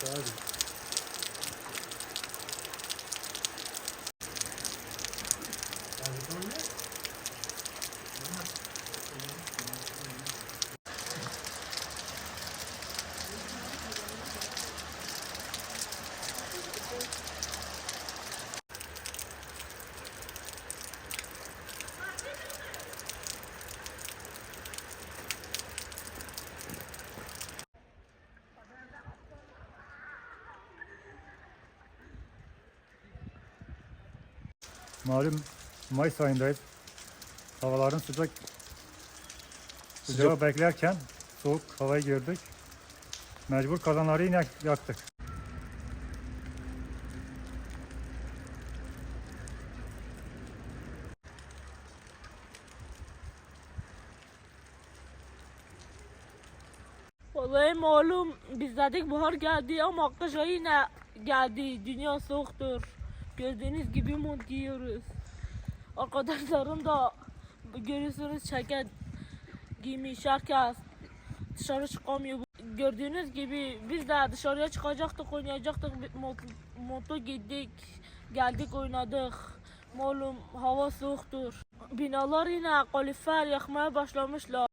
sabe? Malum Mayıs ayındayız. Havaların sıcak sıcağı beklerken soğuk havayı gördük. Mecbur kazanları yine yaktık. Vallahi malum biz dedik bahar geldi ama kış yine geldi. Dünya soğuktur. Gördüğünüz gibi mont giyiyoruz. Arkadaşlarım da görüyorsunuz ceket giymiş herkes. Dışarı çıkamıyor. Gördüğünüz gibi biz de dışarıya çıkacaktık oynayacaktık. Montu giydik. Geldik oynadık. Malum hava soğuktur. Binalar yine kalifer yakmaya başlamışlar.